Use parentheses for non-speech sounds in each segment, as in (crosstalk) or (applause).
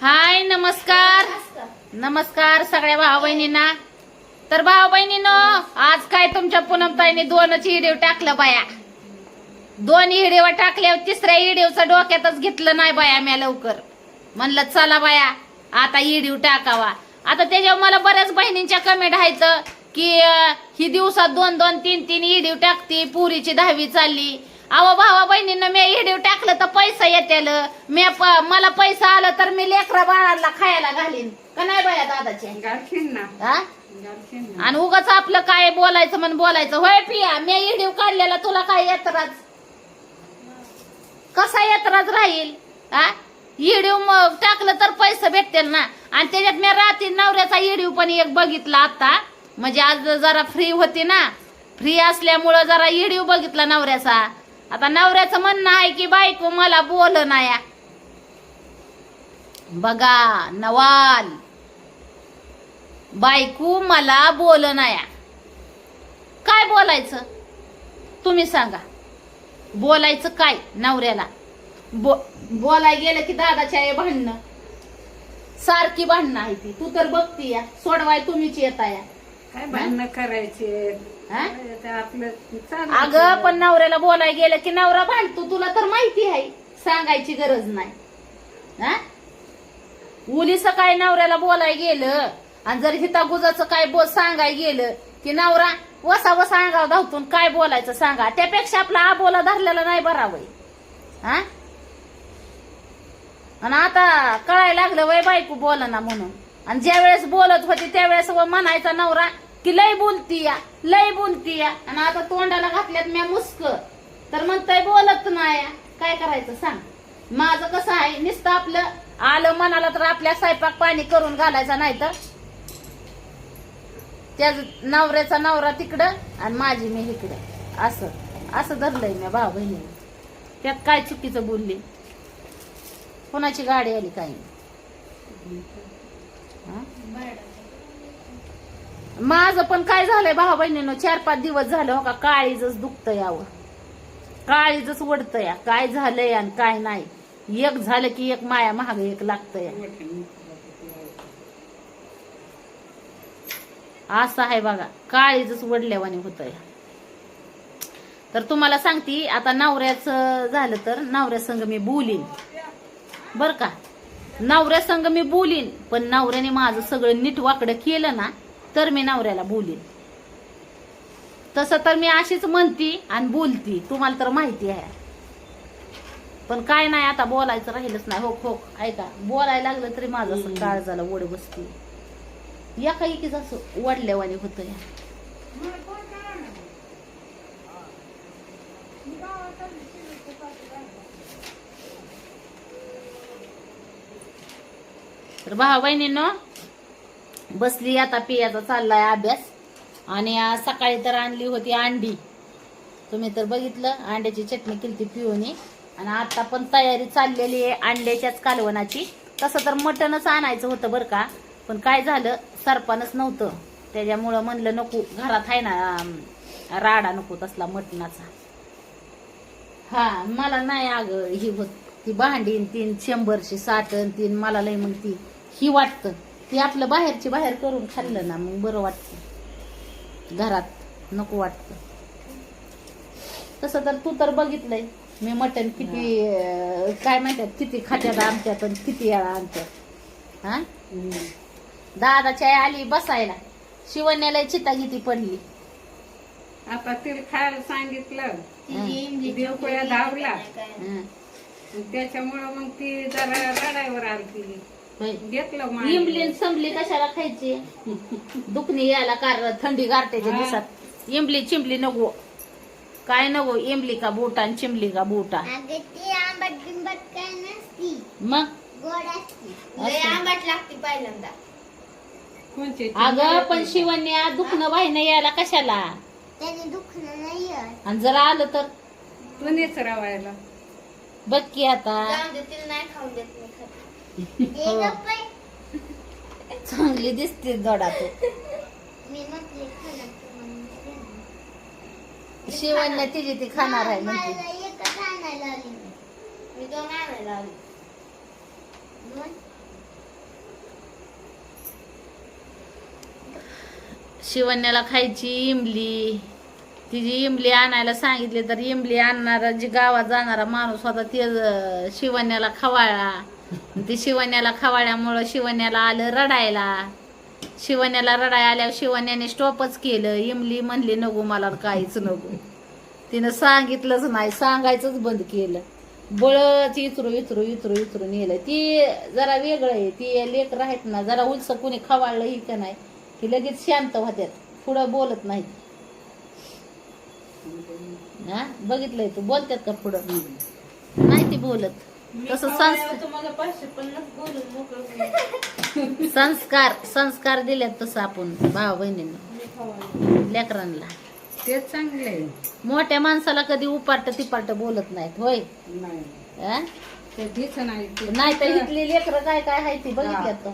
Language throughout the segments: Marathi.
हाय नमस्कार. नमस्कार सगळ्या भाऊ बहिणींना तर भाऊ बहिणीनो आज काय तुमच्या पूनमताईने दोनच हिडीव टाकलं बाया? दोन हिडीव टाकल्यावर तिसऱ्या हिडीवचं डोक्यातच घेतलं नाही बाया म्या लवकर. म्हणलं चला बाया आता हिडीव टाकावा. आता त्याच्यावर मला बऱ्याच बहिणींच्या कमेंट आहेत की ही दिवसात दोन दोन तीन तीन हिडीव टाकती पुरीची दहावी चालली. अहो भावा बहिणींना मी हिडीव टाकलं तर पैसा येतेल. मी प- मला पैसा आला तर मी लेकरा बाळाला खायला घालीन. का नाही बाया दादाचे? घालशील ना. हा? घालशील ना. आणि उगाच आपलं काय बोलायचं म्हणून बोलायचं. होय पिया मी हिडीव काढलेला तुला काय येतराच कसा येतराच राहील? हा? हिडीव टाकलं तर पैसे भेटतील ना. आणि त्याच्यात मी रात्री नवऱ्याचा हिडीव पण एक बघितला आता. म्हणजे आज जरा फ्री होती ना. फ्री असल्यामुळं जरा हिडीव बघितला नवऱ्याचा. आता नवऱ्याचं म्हणणं आहे की बायको मला बोल नाया बघा नवाल. बायको मला बोल नाया काय बोलायचं? तुम्ही सांगा. बोलायचं काय नवऱ्याला? बो बोलाय गेलं की दादाच्या आहे भांडणं. सारखी भांडणं आहे ती. तू तर बघती या सोडवाय तुम्हीच येता या काय भांडणं करायचे? अगं पण नवऱ्याला बोलाय गेलं की नवरा भांडतो तुला तर माहिती आहे. सांगायची गरज नाही. हा? उली सकाळी नवऱ्याला बोलाय गेलं आणि जर हितागुजाचं काय बो सांगाय गेलं की नवरा वसा वसा अंगावर धावतून काय बोलायचं सांगा. त्यापेक्षा आपला आबोला धरलेला नाही बरावय हा? आणि आता कळायला लागलं वय बायको बोलना म्हणून. आणि ज्या वेळेस बोलत होती त्यावेळेस व म्हणायचा नवरा की लय बोलती या लय बोलती या. आणि आता तोंडाला घातल्यात म्या मुस्क. तर म्हणतय बोलत नाही. या. काय करायचं सांग. माझं कसं आहे? नुसतं आपलं आलं मनाला तर आपल्या स्वयंपाक पाणी करून घालायचा नाही तर. त्या नवऱ्याचा नवरा तिकडं आणि माझी मी इकडं. असं असं धरलंय मी भाऊ बहिणी त्यात काय चुकीचं बोलली? कोणाची गाडी आली काही माझं पण काय झालंय भाऊ बहिणीनं चार पाच दिवस झालं हो का काळीजच दुखतं यावं. काळीजच वडतं या. काय झालंय आणि काय नाही. एक झालं की एक माया महाग एक लागतं या. असं आहे बघा. काळीजच वडल्यावानी होत या. तर तुम्हाला सांगती आता नवऱ्याचं झालं तर नवऱ्या संग मी बोलीन. बर का? नवऱ्या संग मी बोलीन पण नवऱ्याने माझं सगळं नीट वाकडं केलं ना तर मी नवऱ्याला बोलीन. तसं तर मी अशीच म्हणती आणि बोलती. तुम्हाला तर माहिती आहे. पण काय नाही आता बोलायचं राहिलंच नाही. हो हो ऐका. बोलायला लागलं तरी माझं असं काळ झालं ओढ बसती. या काही की असं वडल्यावानी होतं या तर भाऊ बहिणीनं बसली आता पियाचा चाललाय अभ्यास. आणि आज सकाळी तर आणली होती अंडी. तुम्ही तर बघितलं अंड्याची चटणी केली पिऊनी. आणि आता पण तयारी चाललेली आहे अंड्याच्याच कालवणाची. तसं तर मटणच आणायचं होतं बरं का. पण काय झालं सरपानच नव्हतं. त्याच्यामुळं म्हणलं नको घरात आहे ना राडा नको तसला मटणाचा. हा मला नाही अगं ही होत. ती भांडीन तीन शंभरशी साठन तीन मला लय मग ती ही वाटतं. ती आपलं बाहेरची बाहेर करून खाल्लं ना मग बरं वाटतं. घरात नको वाटतं. तसं तर तू तर बघितलंय मी मटण किती काय म्हणतात किती खात्यात आणि किती वेळा आणत्यात हा? दादाच्या आई आली बसायला. शिवण्याला चिता किती पडली. आता तिला खायला सांगितलं. देवकोळ्या धावला. त्याच्यामुळं मग ती जरा रडायवर आली. घेतलं इमली मागे. संपली कशाला खायची? दुखणी यायला कार थंडी गारट्याच्या. दिवसात. इमली चिंबली नको. काय नको? इमली का बोटा आणि चिंबली का बोटा? मग? गोड असती. लय आंबट लागती पहिल्यांदा. कोणचे? अगं पण शिवण्या दुखणं वाहिनं यायला कशाला? त्याने दुखणं नाही. आणि जर आलं तर? तुनेच रवायला. बघ की आता. तिला नाही खाऊन देत हो. बाई. हो. चांगली दिसते जोडा तो. शिवणला तिची ती खाणार आहे म्हणते. शिवण्याला खायची इमली. तिची इमली आणायला सांगितली तर इमली आणणारा जी गावात जाणारा माणूस होता ते शिवण्याला खवाळा. ती शिवण्याला खवाळल्यामुळं शिवण्याला आलं रडायला. शिवण्याला रडाय आल्यावर शिवण्याने स्टॉपच केलं. इमली म्हणली नको मला काहीच नको. तिनं सांगितलंच नाही सांगायचंच बंद केलं. बळच इचरू इचरू इचरू इचरू नेलं. ती जरा वेगळं आहे. ती लेकर आहेत ना जरा उलस कुणी खवाळलं ही का नाही की लगेच शांत होत्यात. पुढं बोलत नाहीत हा? बघितलंय तू? बोलतात का पुढं? नाही ती बोलत. तसं संस्कार तुम्हाला पाचशे पन्नास बोलून मोकळं संस्कार संस्कार दिलेत तसं आपण भाऊ बहिणींना लेकरांना तेच चांगले आहे. मोठ्या माणसाला कधी उपाट तिपाट बोलत नाहीत होय नाही हा? ते भीच नाही ते. नाही तर इथली लेकरं काय काय आहे ती बघितल्यात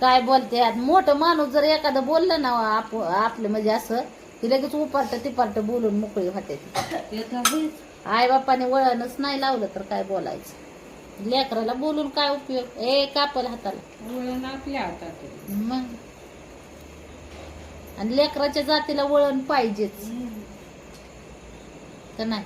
काय बोलते मोठं माणूस जर एखादं बोललं ना आप आपलं म्हणजे असं की लगेच उपाट तिपाट बोलून मोकळी होते ते तर आहेच. आई बापाने वळणच नाही लावलं तर काय बोलायचं? लेकराला बोलून काय उपयोग? ए कापल हाताला. वळण आपल्या हातात आहे. मग? आणि लेकराच्या जातीला वळण पाहिजेच. तर नाही?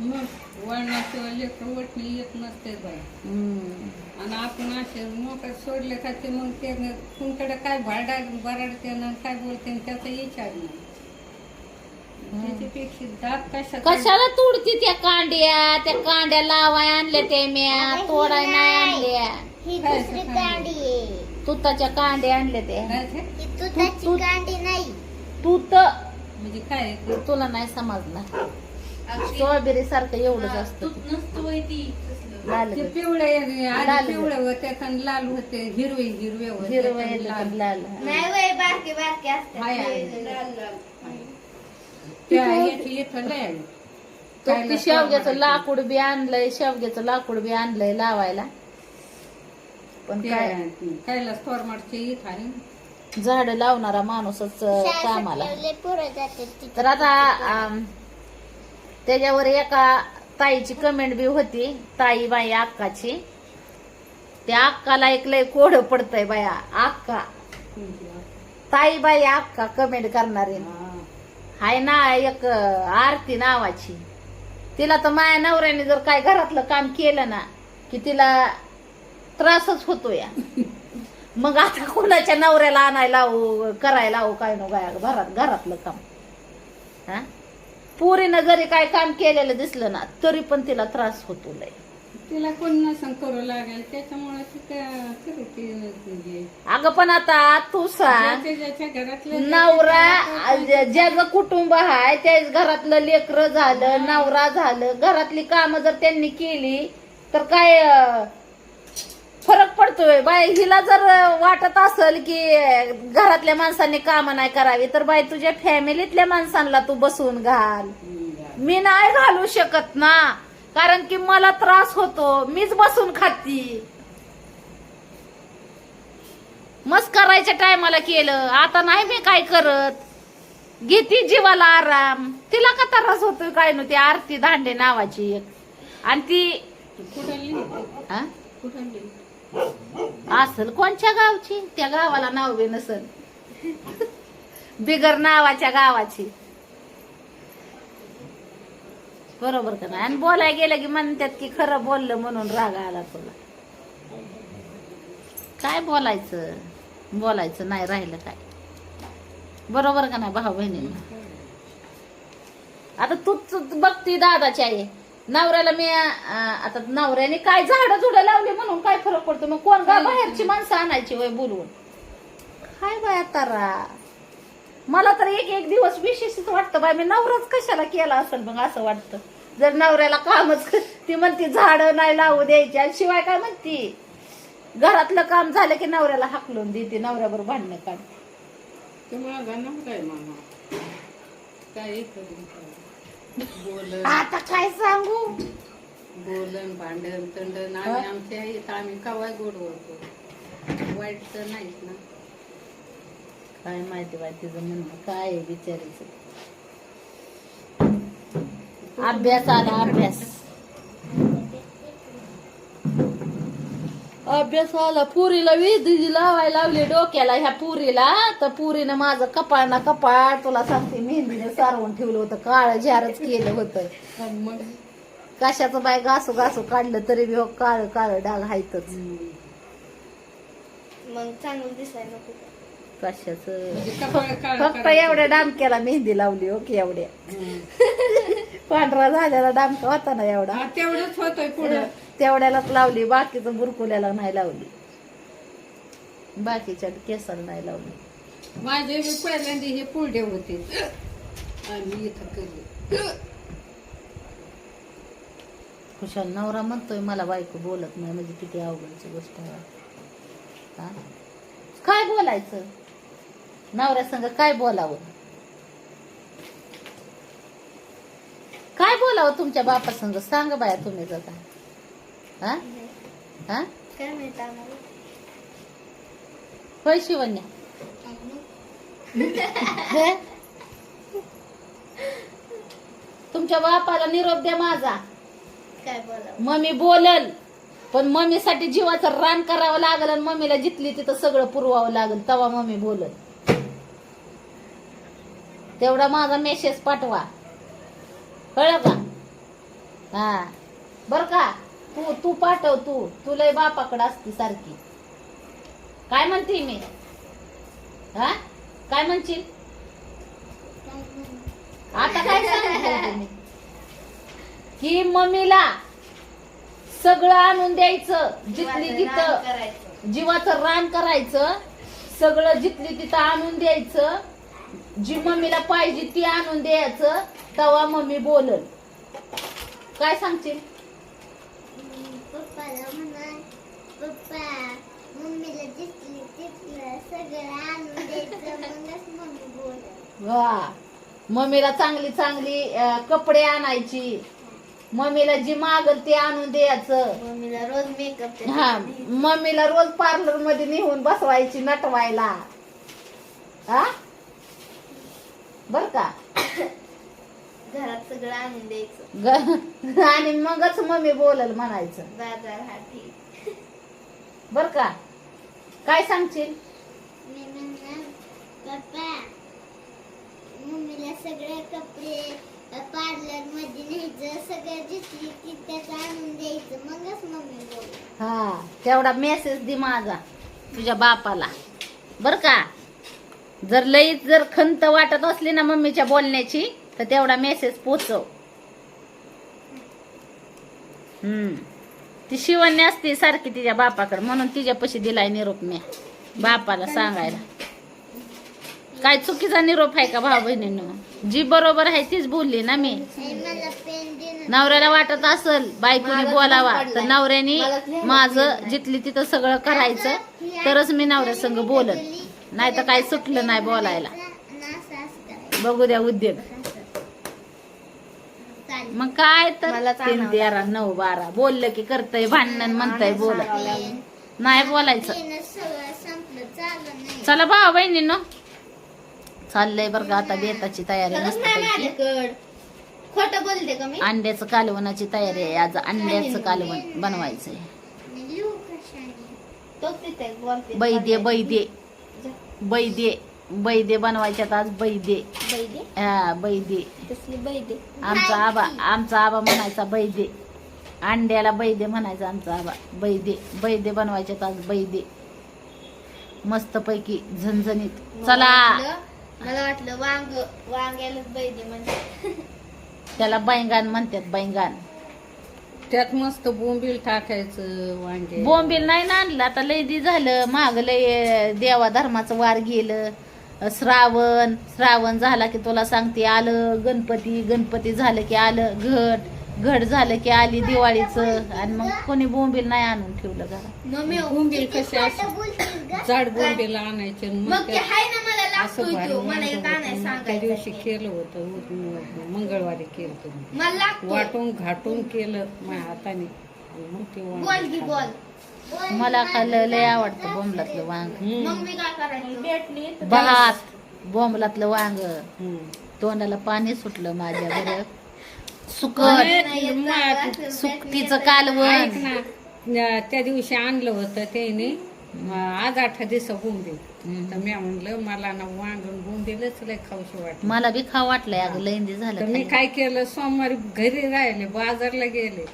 मग? वळणाशिवाय लेकर वटणी येत नसते बाई. हम्म. आणि आपण असे मोकळ सोडले का ते मग ते तुमच्याकडे काय भाडा बराडते ना काय बोलते न त्याचा विचार नाही. कशाला तोडती त्या कांड्या? त्या कांड्या लावाय आणल्या त्या म्या तोडाय नाही. आणल्या. ही दुसरी कांडी आहे. तुताच्या कांड्या आणल्या त्या. ही तुताची कांडी नाही. तूत म्हणजे काय ते? तुला नाही समजणार. स्ट्रॉबेरी सारखं एवढंच असतं लाल ते पिवळे लाल. आधी पिवळे होते आणि लाल होते. हिरवे हिरवे होते हिरवं आणि येतं लाल. लाल. नाही वय बारके बारके हाय, हाय. आहे. तो शेवग्याचं लाकूड बी आणलंय शेवग्याचं लाकूड बी आणलंय लावायला. पण काय? झाड लावणारा माणूसच कामाला. तर आता त्याच्यावर एका ताईची कमेंट बी होती ताई बाई अक्काची. त्या अक्काला एक लय कोड पडतय बाया अक्का. ताई बाई अक्का कमेंट करणारी. हाय ना एक आरती नावाची. तिला तर माया नवऱ्याने जर काय घरातलं काम केलं ना की तिला त्रासच होतो या. (laughs) मग आता कोणाच्या नवऱ्याला आणायला लावू करायला लावू काय नो गाया घरात घरातलं काम. हा? पुरीनं जरी काय काम केलेलं दिसलं ना तरी पण तिला त्रास होतो लय. तिला कोण नसन करू लागेल त्याच्यामुळे ती म्हणजे अगं पण आता तू सांग ज्याच्या ज्याच्या घरातले नवरा ज्याचं कुटुंब आहे त्या घरातलं लेकर झालं नवरा झालं घरातली कामं जर त्यांनी केली तर काय अं, फरक पडतोय? बाय हिला जर वाटत असेल की घरातल्या माणसांनी कामं नाही करावी तर बाई तुझ्या फॅमिलीतल्या माणसांना तू बसवून घाल. मी नाही घालू शकत ना. कारण की मला त्रास होतो. मीच बसून खाती. मस्त करायच्या टायमाला केलं. आता नाही मी काय करत. घेती जीवाला आराम. तिला का त्रास होतोय काय नव्हती आरती दांडे नावाची एक. आणि ती असल कोणच्या गावची? त्या गावाला नाव बी नसल. बिगर नावाच्या गावाची. बरोबर का नाही? आणि बोलायला गेलं की म्हणतात की खरं बोललं म्हणून राग आला तुला. काय बोलायचं? बोलायचं नाही राहिलं काय? बरोबर का नाही भाऊ बहिणींना? आता तूच बघती दादाची आहे नवऱ्याला मी आता नवऱ्याने काय झाडं झुडं लावली म्हणून काय फरक पडतो? मग कोण का बाहेरची माणसं आणायची वय बोलवून? काय बाय तारा. मला तर एक एक दिवस विशेषच वाटतं बाय मी नवराच कशाला केला असेल मग असं वाटतं? जर नवऱ्याला कामच ती म्हणती झाडं नाही लावू द्यायची आणि शिवाय काय म्हणती? घरातलं काम झालं की नवऱ्याला हाकलून देते नवऱ्याबरोबर भांडणं काढ. ते माझा नव्हता आहे मामा काय बोलन आता काय सांगू? बोलन भांडण तंडण आम्ही आमच्या इथं आम्ही कवाय गोड बोलतो. वाईट तर नाहीच ना. काय माहिती बाय तिचं म्हणणं काय आहे विचारायचं. अभ्यास आला अभ्यास. अभ्यास आला पुरीला विधी लावायला लावली डोक्याला ह्या पुरीला तर पुरीनं माझं कपाळ ना कपाळ तुला सांगते मेहंदीने सारवून ठेवलं होतं काळ झारच केलं होतं. कशाचं बाय घासू घासू काढलं तरी बी हो, काळ काळ डाग हायतच. मग चांगलं दिसायला कशाच? म्हणजे फक्त. एवढ्या डामक्याला मेहंदी लावली ओके एवढ्या (laughs) पांढरा झालेला डामका होता ना एवढा. हा, तेवढंच होतंय पुढं. तेवढ्यालाच लावली बाकीचं बुरकुल्याला नाही लावली. बाकीच्या केसाला नाही लावली. माझे मी पहिल्यांदा हे पुढे होते. आणि इथं केले. खुशाल नवरा म्हणतोय मला बायको बोलत नाही म्हणजे किती अवघडची गोष्ट आहे. हा? काय बोलायचं? नवऱ्या संग काय बोलावं? काय बोलावं तुमच्या बापा संग? सांग बाया तुम्ही जरा. हा? हा? काय माहीत आम्हाला? होय शिवण्या. हे? तुमच्या बापाला निरोप द्या माझा. काय बोलावं? मम्मी बोलल पण मम्मीसाठी जीवाचं रान करावं लागल आणि मम्मीला जिथली तिथं सगळं पुरवावं लागल तेव्हा मम्मी बोलल. तेवढा माझा मेसेज पाठवा. कळलं का? हा. बर का? तू तू पाठव तू. तू लय बापाकडे असती सारखी. काय म्हणते मी? हा? काय म्हणशील? आता काय की मम्मीला सगळं आणून द्यायचं जिथली तिथं जीवाचं रान करायचं सगळं जिथली तिथं आणून द्यायचं जी मम्मीला पाहिजे ती आणून द्यायचं तेव्हा मम्मी बोलल. काय सांगशील? हम्म, पप्पाला म्हणा पप्पा मम्मीला दिसली तिथलं सगळं आणून द्यायचं. (laughs) मगच मम्मी बोलत वा. मम्मीला चांगली चांगली अं, कपडे आणायची. मम्मीला जी मागल ते आणून द्यायचं. मम्मीला रोज मेकअप हा मम्मीला रोज पार्लरमध्ये नेऊन बसवायची नटवायला. हा? बर का? घरात सगळं आणून द्यायचं. ग- आणि मगच मम्मी बोलल म्हणायचं. बाजार बर का? काय सांगशील? मी म्हणणार पप्पा मम्मीला सगळे कपडे पार्लरमध्ये न्यायचं सगळं की त्याचं आणून द्यायचं. मगच मम्मी बोलत हा तेवढा मेसेज दे माझा तुझ्या बापाला. बर का? जर लई जर खंत वाटत असली ना मम्मीच्या बोलण्याची तर तेवढा मेसेज पोचव. हम्म. ती शिवण्य असते सारखी तिच्या बापाकडे म्हणून तिच्यापाशी दिलाय निरोप मी बापाला सांगायला. काय चुकीचा निरोप आहे का भाऊ बहिणींनो? जी बरोबर आहे तीच बोलली ना मी. नवऱ्याला वाटत असल बायकोनी बोलावा तर. नवऱ्यानी माझं जिथली तिथं सगळं करायचं तरच मी नवऱ्या संग बोलत. नाही तर काही सुटलं नाही बोलायला. बघू द्या उद्योग. मग काय तर तीन. तेरा नऊ बारा. बोललं की करतय भांडण म्हणताय बोल नाही बोलायचं. चला भाऊ बहिणींनो. चाललंय बरं का आता बेताची तयारी मस्त अंड्याचं कालवणाची तयारी आहे. आज अंड्याचं कालवण बनवायचंय. बैदे बैदे. बैदे बैदे बनवायच्यात आज बैदे. बैदे? हा बैदे. कसली बैदे? आमचा आबा आमचा आबा म्हणायचा बैदे. अंड्याला बैदे म्हणायचा आमचा आबा. बैदे बैदे बनवायच्यात आज बैदे. मस्त पैकी झणझणीत चला. मला वाटलं वांग वांग्यालाच बैदे म्हणजे. त्याला बैंगान म्हणतात बैंगान त्यात मस्त बोंबील टाकायचं वांगे. बोंबील नाही ना आणलं आता लय दी झालं माग लय देवा धर्माचं वार गेलं. श्रावण श्रावण झाला की तुला सांगते आलं गणपती गणपती झालं की आलं घट. घट झालं की आली दिवाळीचं आणि मग कोणी बोंबील नाही आणून ठेवलं घरात. मम्मी बोंबील कसे असे जाड बोंबीला आणायचे आणि मग मग ते हाय ना मला असं लागतोय भारी तो मला वांगं एक आणाय होतं. मग त्या दिवशी केलं होतं मंगळवारी केलं होतं मला वाटून घाटून केलं माझ्या हाताने. आणि मग ते बोल की. बोल. मला खाल्लं लय आवडतं बोंबलातलं वांग. हम्म. मग मी काय करायचं भेटली भात. बोंबलातलं वांग. हम्म. तोंडाला पाणी सुटलं माझ्या बरं सुकट सुकटीचं कालवण. ना त्या दिवशी आणलं होतं त्याने आज आठ दिवस बोंबील हम्म. तर मी म्हणलं मला ना वांगण बोंबीलच लय खाऊशी वाटलं. मला बी खाऊ वाटलंय अगं लैंदी तर झालं मी. काय केलं सोमवारी घरी राहिले बाजारला गेले.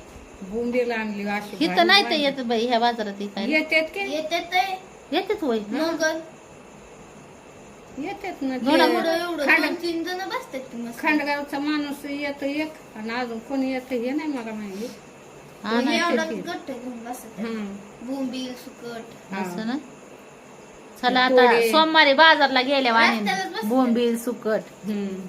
बोंबील आणली अशी इथं नाही तर येत बाई ह्या बाजारात काय येतात की? येते ते. येतेच होय. मग? येतात ना एवढं ते. एवढं एवढं खांड- दोन तीन जण बसतात की मस्त. खांडगावचा माणूस येतो एक आणि अजून कोणी येतं हे नाही मला माहिती हा ना एवढं ते- घट्ट घेऊन बसतात हम्म. बोंबील सुकट. असं ना चला आता पोळे. सोमवारी बाजारला गेल्या वाणी बसतात. बोंबील सुकट हम्म.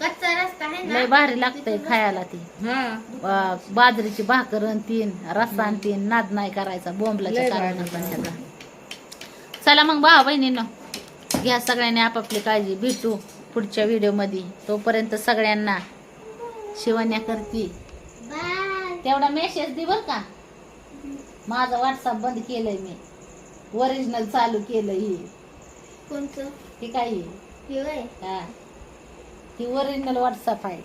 कच्चा रस्ता आहे ना लय भारी लागतंय खायला ती हा बाजरीची भाकर तीन रस्सा आणि तीन नाद नाही करायचा बोंबलाच्या लय कारण भारी. पण ह्याचा. चला मग भावा बहिणींनो घ्या सगळ्यांनी आपापली काळजी. भेटू पुढच्या व्हिडिओमध्ये तोपर्यंत सगळ्यांना शिवण्या करती. तेवढा मेसेज दे बर का. माझा व्हॉट्सअप बंद केलंय मी. ओरिजिनल चालू केलं ही. कोणतं? ही काय ही? ओरिजिनल व्हॉट्सअप आहे.